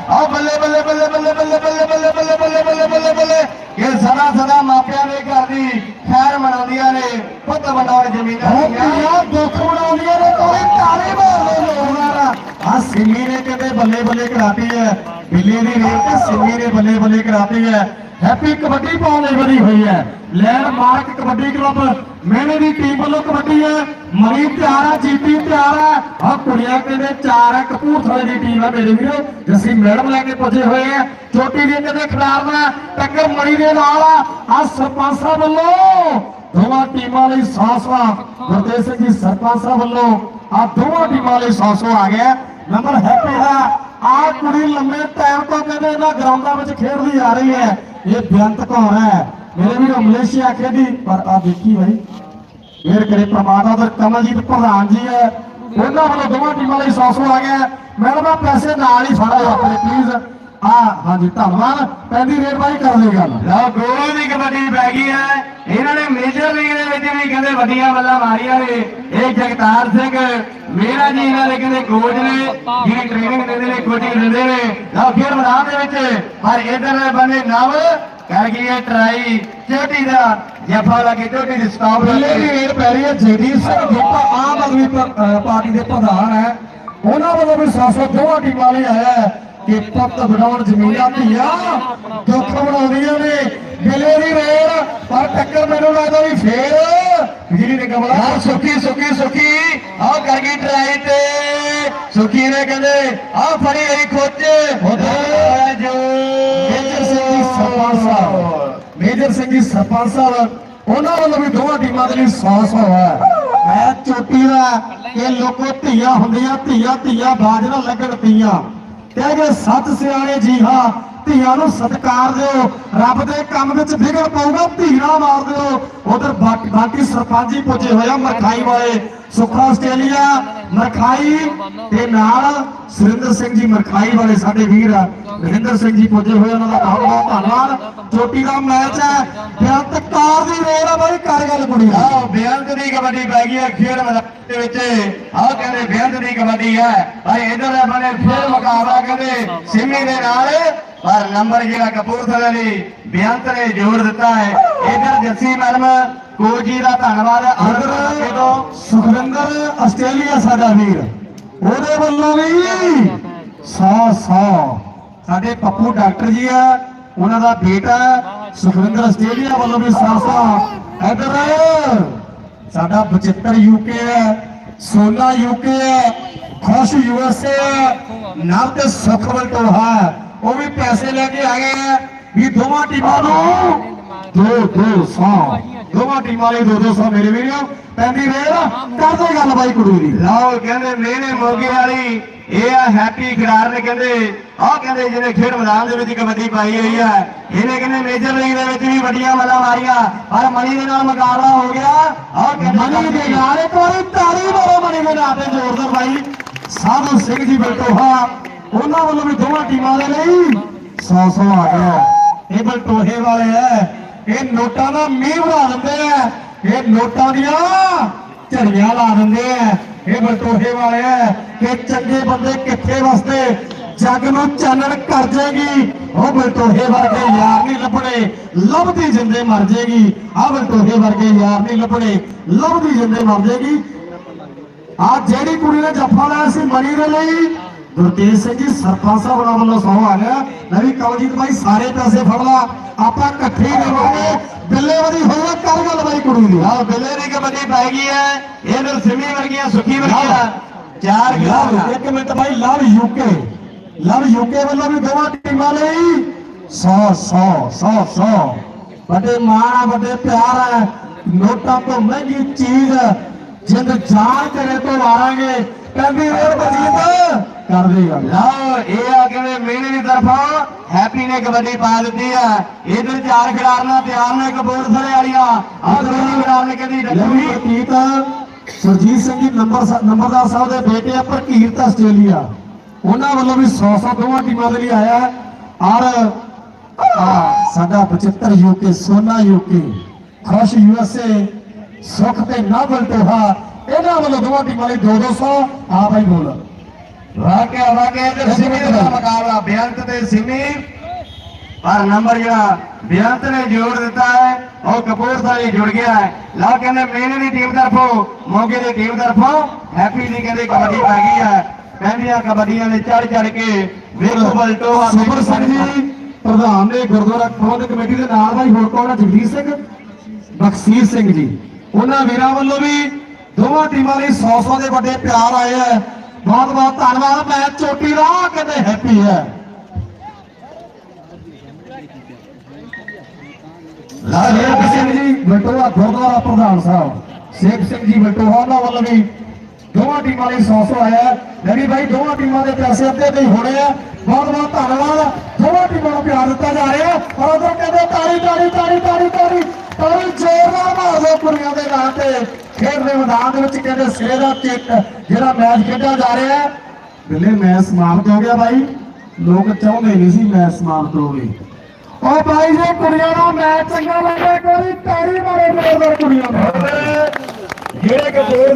ਆਹ ਬੱਲੇ ਬੱਲੇ ਬੱਲੇ ਬੱਲੇ ਬੱਲੇ ਬੱਲੇ ਬੱਲੇ ਬੱਲੇ ਬੱਲੇ ਬੱਲੇ ਬੱਲੇ ਬੱਲੇ ਇਹ ਸਦਾ ਸਦਾ ਮਾਪਿਆਂ ਦੇ ਘਰ ਦੀ ਖੈਰ ਮਨਾਉਂਦੀਆਂ ਨੇ ਪੁੱਤ ਵੰਡਾਉਣ ਜ਼ਮੀਨਾਂ ਦੀਆਂ ਦੁੱਖ ਮਨਾਉਂਦੀਆਂ ਨੇ ਕੋਈ ਤਾਰੇ ਮਾਰਦੇ ਲੋਕ ਨਾਲ ਆ ਸਿੰਮੀ ਨੇ ਕਹਿੰਦੇ ਬੱਲੇ ਬੱਲੇ ਕਰਾਤੀ ਹੈ। ਬਿੱਲੇ ਦੀ ਰੇਟ ਸਿੰਮੀ ਨੇ ਬੱਲੇ ਬੱਲੇ ਕਰਾਤੀ ਹੈ। ਹੈਪੀ ਕਬੱਡੀ ਪਾਉਣ ਲਈ ਬਣੀ ਹੋਈ ਹੈ। ਲੈਂਡ ਮਾਰਕ ਕਬੱਡੀ ਕਲੱਬ ਮੈਨੇ ਦੀ ਟੀਮ ਵੱਲੋਂ ਕਬੱਡੀ ਹੈ। ਮਰੀ ਤਿਆਰ ਹੈ ਜੀਤੀ ਤਿਆਰ ਹੈ ਆ ਕੁੜੀਆਂ ਕਹਿੰਦੇ ਚਾਰ ਹੈ ਕਪੂਰਥਲੇ ਦੀ ਟੀਮ ਹੈ ਮੇਰੇ ਵੀਰੋ। ਜਸੀਂ ਮੈਡਮ ਲੈ ਕੇ ਪੁੱਜੇ ਹੋਏ ਹੈ ਚੋਟੀ ਦੀ ਕਹਿੰਦੇ ਖਿਡਾਰਨਾ, ਟੱਕਰ ਮਣੀ ਦੇ ਨਾਲ ਆ। ਆ ਸਰਪੰਚ ਸਾਹਿਬ ਵੱਲੋਂ ਦੋਵਾਂ ਟੀਮਾਂ ਲਈ ਸਾਸਵਾ ਗੁਰਦੇਵ ਸਿੰਘ ਜੀ ਸਰਪੰਚ ਸਾਹਿਬ ਵੱਲੋਂ ਆ ਦੋਵਾਂ ਟੀਮਾਂ ਲਈ ਸਾਸਵਾ ਆ ਗਿਆ। ਨੰਬਰ ਹੈਪੀ ਦਾ ਆ ਕੁੜੀ ਲੰਮੇ ਟਾਈਮ ਤੋਂ ਕਹਿੰਦੇ ਇਹਨਾਂ ਗਰਾਊਂਡਾਂ ਵਿੱਚ ਖੇਡਦੀ ਆ ਰਹੀ ਹੈ। ਇਹ ਬੇਅੰਤ ਕੌਰ ਹੈ? ਮੇਰੇ ਵੀਰੋ, ਮਲੇਸ਼ੀਆ ਖੇਡੀ, ਪਰ ਆ ਦੇਖੀ ਭਾਈ ਮੇਰ ਕਰੇ ਪ੍ਰਮਾਤਾ ਦਾ ਕਮਲਜੀਤ ਪ੍ਰਧਾਨ ਜੀ ਹੈ। ਉਹਨਾਂ ਵੱਲੋਂ ਦੋਵਾਂ ਟੀਮਾਂ ਲਈ 100 ਆ ਗਿਆ। ਮੈਡਮ ਆ ਪੈਸੇ ਨਾਲ ਹੀ ਫੜੋ ਆਪਣੇ ਪਲੀਜ਼ ਆ ਹਾਂਜੀ ਧੰਨਵਾਦ। ਪੈਂਦੀ ਰੇਟ ਬਾਈ ਕਰ ਦੇ ਗੱਲ। ਲਓ ਗੋਲ ਦੀ ਕਬੱਡੀ ਪੈ ਗਈ ਹੈ। ਇਹਨਾਂ ਨੇ ਮੇਜਰ ਲੀਗ ਦੇ ਵਿੱਚ ਵੀ ਕਹਿੰਦੇ ਵੱਡੀਆਂ ਬੱਲਾਂ ਮਾਰੀਆਂ ਨੇ। ਇਹ ਜਗਤਾਰ ਸਿੰਘ ਮੇਰਾ ਜੀ ਇਹਨਾਂ ਦੇ ਕਹਿੰਦੇ ਕੋਚ ਨੇ ਜਿਹੜੀ ਟ੍ਰੇਨਿੰਗ ਦਿੰਦੇ ਨੇ ਕੋਚਿੰਗ ਦਿੰਦੇ ਨੇ। ਲਓ ਫਿਰ ਮੈਦਾਨ ਦੇ ਵਿੱਚ ਪਰ ਇਧਰ ਬਣੇ ਨਵ। ਕਰ ਗਈ ਹੈ ਟਰਾਈ ਚੋਟੀ ਦਾ ਜਫਾ ਲੱਗੇ ਚੋਟੀ ਦੀ ਸਟਾਪ ਲੱਗੇ ਦੀ ਰੇਡ ਪੈ ਰਹੀ ਹੈ ਜਗਦੀਪ ਸਿੰਘ ਦੀਪਾ ਆਮ ਆਦਮੀ ਪਾਰਟੀ ਦੇ ਪ੍ਰਧਾਨ ਹੈ। ਉਹਨਾਂ ਵੱਲੋਂ ਵੀ 700 ਦੋਵਾਂ ਟੀਮਾਂ ਲਈ ਆਇਆ ਹੈ। ਕਿ ਪੁੱਤ ਬਣਾਉਣ ਜ਼ਮੀਨਾਂ ਧੀਆਂ ਦੁੱਖ ਬਣਾਉਂਦੀਆਂ ਨੇ। ਬਿਲੇ ਦੀ ਰੇਡ ਪਰ ਟੱਕਰ ਮੈਨੂੰ ਲੱਗਦਾ ਵੀ ਫੇਰ ਬਿਜਲੀ ਨੇ ਕਮਲਾ ਹਾਂ ਸੁੱਕੀ ਸੁੱਕੀ ਸੁੱਕੀ ਆਹ ਕਰ ਗਈ ਟਰਾਈ ਤੇ। ਸੁੱਕੀ ਨੇ ਕਹਿੰਦੇ ਆਹ ਫੜੀ ਗਈ ਖੋਚੇ ਉਧਰ ਜੋ। ਮੇਜਰ ਸਿੰਘ ਜੀ ਸਰਪੰਚ ਸਾਹਿਬ ਮੇਜਰ ਸਿੰਘ ਜੀ ਸਰਪੰਚ ਸਾਹਿਬ ਉਹਨਾਂ ਵੱਲੋਂ ਵੀ ਦੋਵਾਂ ਟੀਮਾਂ ਦੇ ਲਈ 100 100 ਹੈ। ਮੈਂ ਚੋਟੀ ਦਾ ਇਹ ਲੋਕੋ ਧੀਆਂ ਹੁੰਦੀਆਂ ਧੀਆਂ ਧੀਆਂ ਬਾਜ ਨਾ ਲੱਗਣ ਤੀਆਂ ਕਹਿੰਦੇ ਸੱਤ ਸਿਆਣੇ ਜੀ ਹਾਂ ਧੀਆਂ ਨੂੰ ਸਤਿਕਾਰ ਦਿਓ, ਰੱਬ ਦੇ ਕੰਮ ਵਿੱਚ ਵਿਗੜ ਪਾਊਗਾ ਧੀਆਂ ਮਾਰ ਦਿਓ। ਉਧਰ ਬਾਕੀ ਸਰਪੰਚ ਜੀ ਪੁੱਜੇ ਹੋਇਆ ਮਰਖਾਈ ਵਾਲੇ। ਸੁਖਾ ਆਸਟ੍ਰੇਲੀਆ, ਮਰਖਾਈ ਤੇ ਨਾਲ ਸੁਰਿੰਦਰ ਸਿੰਘ ਜੀ ਮਰਖਾਈ ਵਾਲੇ ਸਾਡੇ ਵੀਰ ਆ ਰਵਿੰਦਰ ਸਿੰਘ ਜੀ ਪੁੱਜੇ ਹੋਏ ਉਹਨਾਂ ਦਾ ਬਹੁਤ ਬਹੁਤ ਧੰਨਵਾਦ। ਚੋਟੀ ਦਾ ਮੈਚ ਹੈ ਬੇਅੰਤ ਕਾਰ ਦੀ ਰੇਡ ਆ ਬਾਈ, ਕਰ ਗੱਲ ਕੁੜੀ ਆਹ, ਬੇਅੰਤ ਦੀ ਕਬੱਡੀ ਪੈ ਗਈ ਹੈ ਖੇਡ ਮੈਦਾਨ ਦੇ ਵਿੱਚ। ਆਹ ਕਹਿੰਦੇ ਬੇਅੰਤ ਦੀ ਕਬੱਡੀ ਹੈ। ਭਾਈ ਇਧਰ ਦੇ ਫੇਰ ਮੁਕਾਬਲਾ ਕਹਿੰਦੇ ਸਿੰਮੀ ਦੇ ਨਾਲ। ਪਰ ਨੰਬਰ ਜਿਹੜਾ ਕਪੂਰਥਲੇ ਲਈ ਬੇਅੰਤ ਨੇ ਜ਼ੋਰ ਦਿੱਤਾ ਹੈ। ਇਧਰ ਜੱਸੀ ਮੈਡਮ ਕੋਚ ਜੀ ਦਾ ਧੰਨਵਾਦ ਅਰਦਰ ਤੋਂ ਸੁਖਵਿੰਦਰ ਆਸਟ੍ਰੇਲੀਆ ਸਾਡਾ ਵੀਰ। ਉਹਦੇ ਵੱਲੋਂ ਵੀ 100 100 ਸਾਡੇ ਪੱਪੂ ਡਾਕਟਰ ਜੀ ਆ ਉਹਨਾਂ ਦਾ ਬੇਟਾ ਸੁਖਵਿੰਦਰ ਆਸਟ੍ਰੇਲੀਆ ਵੱਲੋਂ ਵੀ 100 100 ਇਧਰ ਸਾਡਾ ਬਚਿੱਤਰ ਯੂਕੇ ਹੈ ਸੋਨਾ ਯੂਕੇ ਹੈ ਖੁਸ਼ ਯੂਐਸਏ ਹੈ ਨਵ ਤੇ ਸੁਖਵਲ ਟੋਹਾ ਹੈ। ਉਹ ਵੀ ਪੈਸੇ ਲੈ ਕੇ ਆ ਗਏ ਹੈ। ਵੀ ਦੋਵਾਂ ਟੀਮਾਂ ਨੂੰ ਦੋ ਦੋ ਸੌ। ਦੋਵਾਂ ਟੀਮਾਂ ਲਈ ਦੋ ਦੋ ਸੌ ਮੇਰੇ ਵੀਰੋ। ਪੈਂਦੀ ਰੇਲ ਕਰਦੇ ਗੱਲ ਬਾਈ ਕੁੜੀ ਦੀ। ਲਓ ਕਹਿੰਦੇ ਮੇਨੇ ਮੋਗੇ ਵਾਲੀ ਇਹ ਆ ਹੈਪੀ ਖਿਡਾਰ ਨੇ ਕਹਿੰਦੇ ਆਹ ਕਹਿੰਦੇ ਜਿਹਨੇ ਖੇਡ ਮੈਦਾਨ ਦੇ ਵਿੱਚ ਕਬੱਡੀ ਪਾਈ ਹੋਈ ਹੈ ਇਹਨੇ ਕਹਿੰਦੇ ਮੇਜਰ ਲੀਗ ਦੇ ਵਿੱਚ ਵੀ ਵੱਡੀਆਂ ਮੱਲਾਂ ਮਾਰੀਆਂ। ਪਰ ਮਣੀ ਦੇ ਨਾਲ ਮੁਕਾਬਲਾ ਹੋ ਗਿਆ। ਆਹ ਕਹਿੰਦੇ ਮਣੀ ਦੇ ਨਾਲ ਇੱਕ ਵਾਰੀ ਤਾੜੀ ਮਾਰੋ ਮਣੀ ਦੇ ਨਾਂ ਤੇ ਜ਼ੋਰਦਾਰ ਬਾਈ। ਸਾਧੂ ਸਿੰਘ ਜੀ ਬਲਟੋਹਾ ਉਹਨਾਂ ਵੱਲੋਂ ਵੀ ਦੋਵਾਂ ਟੀਮਾਂ ਦੇ ਲਈ 100 100 ਆ ਗਿਆ। ਇਹ ਬਲਟੋਹੇ ਵਾਲੇ ਐ। ਇਹ ਨੋਟਾਂ ਦਾ ਮੀਂਹ ਬਣਾ ਦਿੰਦੇ ਐ। ਇਹ ਨੋਟਾਂ ਦੀਆਂ ਝੜੀਆਂ ਲਾ ਦਿੰਦੇ ਐ। ਇਹ ਬਲਟੋਹੇ ਵਾਲੇ ਐ। ਕਿ ਚੰਗੇ ਬੰਦੇ ਕਿੱਥੇ ਵਸਦੇ? ਜੱਗ ਨੂੰ ਚਾਨਣ ਕਰ ਜੇਗੀ। ਉਹ ਬਲਟੋਹੇ ਵਰਗੇ ਯਾਰ ਨਹੀਂ ਲੱਭਣੇ। ਲੱਭਦੀ ਜਿੰਦੇ ਮਰ ਜੇਗੀ। ਆਹ ਬਲਟੋਹੇ ਵਰਗੇ ਯਾਰ ਨਹੀਂ ਲੱਭਣੇ। ਲੱਭਦੀ ਜਿੰਦੇ ਮਰ ਜੇਗੀ। ਆ ਜਿਹੜੀ ਕੁੜੀ ਨੇ ਜੱਫਾ ਲਾਇਆ ਸੀ ਮਣੀ ਦੇ ਲਈ ਗੁਰਤੇਜ ਸਿੰਘ ਜੀ ਸਰਪੰਚ ਸਾਹਿਬ ਉਹਨਾਂ ਵੱਲੋਂ ਸੌ ਆ ਗਿਆ ਮੈਂ ਵੀ ਕਵਲਜੀਤ ਬਾਈ ਸਾਰੇ ਪੈਸੇ ਫੜ ਲਾ। ਆਪਾਂ ਇਕੱਠੇ ਹੀ ਦੇਵਾਂਗੇ ਬਿੱਲੇ ਵਾਲੀ ਹੋਵੇ ਕਰ ਗੱਲ ਬਾਈ ਕੁੜੀ ਦੀ। ਆਹ ਬਿੱਲੇ ਦੀ ਕਬੱਡੀ ਪੈ ਗਈ ਹੈ। ਇਹ ਫਿਰ ਸਿਮੀ ਵਰਗੀਆਂ ਸੁੱਖੀ ਵਰਗੀਆਂ। ਚਾਰ ਲਵ ਖਿਲਾਫ ਇੱਕ ਮਿੰਟ ਬਾਈ ਲਵ ਯੂਕੇ। ਲਵ ਯੂਕੇ ਵੱਲੋਂ ਵੀ ਦੋਵਾਂ ਟੀਮਾਂ ਲਈ 100 100 100 100 ਵੱਡੇ ਮਾਣ ਆ ਵੱਡੇ ਪਿਆਰ ਹੈ ਨੋਟਾਂ ਤੋਂ ਮਹਿੰਗੀ ਚੀਜ਼ ਜਿੰਦ ਜਾਨ ਤੇਰੇ ਤੋਂ ਵਾਰਾਂਗੇ। ਕਹਿੰਦੀ ਓਏ ਬਜੀਤ ਕਰ ਦੇ ਗੱਲ ਲਓ ਇਹ ਆ ਕਿਵੇਂ ਮੇਲੇ ਦੀ ਤਰਫੋਂ ਹੈਪੀ ਨੇ ਕਬੱਡੀ ਪਾ ਦਿੱਤੀ ਆ। ਇਧਰ ਚਾਰ ਖਿਡਾਰਨਾ ਤਿਆਰ ਨੇ ਕਪੂਰਥਲੇ ਵਾਲੀਆਂ। ਦੂਜੀ ਖਿਡਾਰ ਨੇ ਕਹਿੰਦੀ ਡੱਬੀ। ਪ੍ਰਤੀਤ ਸੁਰਜੀਤ ਸਿੰਘ ਜੀ ਨੰਬਰ ਨੰਬਰਦਾਰ ਸਾਹਿਬ ਦੇ ਬੇਟੇ ਆ ਪ੍ਰਕੀਰਤ ਆਸਟ੍ਰੇਲੀਆ। ਉਹਨਾਂ ਵੱਲੋਂ ਵੀ 100 100 ਦੋਵਾਂ ਟੀਮਾਂ ਦੇ ਲਈ ਆਇਆ। ਔਰ ਆ ਸਾਡਾ 75 ਯੂਕੇ ਸੋਨਾ ਯੂਕੇ ਖੁਸ਼ ਯੂਐਸਏ ਸੁਖ ਤੇ ਨਾਵਲ ਟੋਹਾ ਇਹਨਾਂ ਵੱਲੋਂ ਦੋਵਾਂ ਟੀਮਾਂ ਲਈ 2 200 ਆ ਬਾਈ ਬੋਲ। ਵਾਕਿਆ ਵਾਕਿਆ ਇਧਰ ਸਿਮੀ ਦਾ ਮੁਕਾਬਲਾ ਬੇਅੰਤ ਤੇ ਸਿਮੀ। ਪਰ ਨੰਬਰ ਜਿਹੜਾ ਬੇਅੰਤ ਨੇ ਜੋੜ ਦਿੱਤਾ ਹੈ ਉਹ ਕਪੂਰਥਲੇ ਜੁੜ ਗਿਆ ਹੈ। ਲਓ ਕਹਿੰਦੇ ਮੇਲੇ ਦੀ ਟੀਮ ਤਰਫੋਂ ਮੋਗੇ ਦੀ ਟੀਮ ਤਰਫੋਂ ਹੈਪੀ ਦੀ ਕਹਿੰਦੇ ਕਬੱਡੀ ਪੈ ਗਈ ਹੈ। ਕਹਿੰਦੀਆਂ ਕਬੱਡੀਆਂ ਨੇ ਚੜ ਚੜ ਕੇ ਵੇਖੋ ਬਲਟੋ ਸੁਪਰ ਸਿੰਘ ਜੀ ਪ੍ਰਧਾਨ ਨੇ ਗੁਰਦੁਆਰਾ ਪ੍ਰਬੰਧਕ ਕਮੇਟੀ ਦੇ ਨਾਲ ਭਾਈ ਹੋਰ ਕੌਣ ਹੈ? ਜਗਦੀਸ਼ ਸਿੰਘ ਬਖਸ਼ੀਸ਼ ਸਿੰਘ ਜੀ। ਉਹਨਾਂ ਵੀਰਾਂ ਵੱਲੋਂ ਵੀ ਦੋਵਾਂ ਟੀਮਾਂ ਲਈ 100 100 ਦੇ ਵੱਡੇ ਪਿਆਰ ਆਏ ਹੈ। ਬਹੁਤ ਬਹੁਤ ਧੰਨਵਾਦ ਮੈਂ ਚੋਟੀ ਦਾ ਕਹਿੰਦੇ ਹੈਪੀ ਹੈ। ਲਾਲੇਪ ਸਿੰਘ ਜੀ ਬਲਟੋਆ ਗੁਰਦੁਆਰਾ ਪ੍ਰਧਾਨ ਸਾਹਿਬ। ਸੇਖ ਸਿੰਘ ਜੀ ਬਲਟੋਆ ਉਹਨਾਂ ਵੱਲੋਂ ਵੀ ਦੋਵਾਂ ਟੀਮਾਂ ਲਈ 100 100 ਆਇਆ। ਹੈ। ਲੜੀ ਭਾਈ ਦੋਵਾਂ ਟੀਮਾਂ ਦੇ ਪੈਸੇ ਅੱਧੇ ਤੇ ਹੋਣੇ ਆ। ਬਹੁਤ ਬਹੁਤ ਧੰਨਵਾਦ। ਦੋਵਾਂ ਟੀਮਾਂ ਨੂੰ ਪਿਆਰ ਦਿੱਤਾ ਜਾ ਰਿਹਾ। ਔਰ ਉਧਰ ਕਹਿੰਦੇ ਤਾੜੀ ਤਾੜੀ ਤਾੜੀ ਤਾੜੀ ਤਾੜੀ। ਤਾੜੀ ਜ਼ੋਰਦਾਰ ਮਾਰ ਦਿਓ ਕੁੜੀਆਂ ਦੇ ਨਾਂ ਤੇ? ਖੇਡ ਦੇ ਮੈਦਾਨ ਦੇ ਵਿੱਚ ਕਹਿੰਦੇ ਸਿਰੇ ਦਾ ਚਿੱਟ ਜਿਹੜਾ ਮੈਚ ਖੇਡਿਆ ਜਾ ਰਿਹਾ ਹੈ। ਬਿੱਲੇ, ਮੈਚ ਸਮਾਪਤ ਹੋ ਗਿਆ ਬਾਈ। ਲੋਕ ਚਾਹੁੰਦੇ ਨਹੀਂ ਸੀ ਮੈਚ ਸਮਾਪਤ ਹੋਵੇ ਉਹ ਭਾਈ ਜੇ, ਕੁੜੀਆਂ ਨੂੰ ਮੈਚ ਚੰਗਾ ਲੱਗੇ ਕੋਈ ਤਾੜੀ ਮਾਰੋ ਮੇਰੇ ਕੁੜੀਆਂ ਨੂੰ। ਜਿਹੜੇ ਕਪੂਰ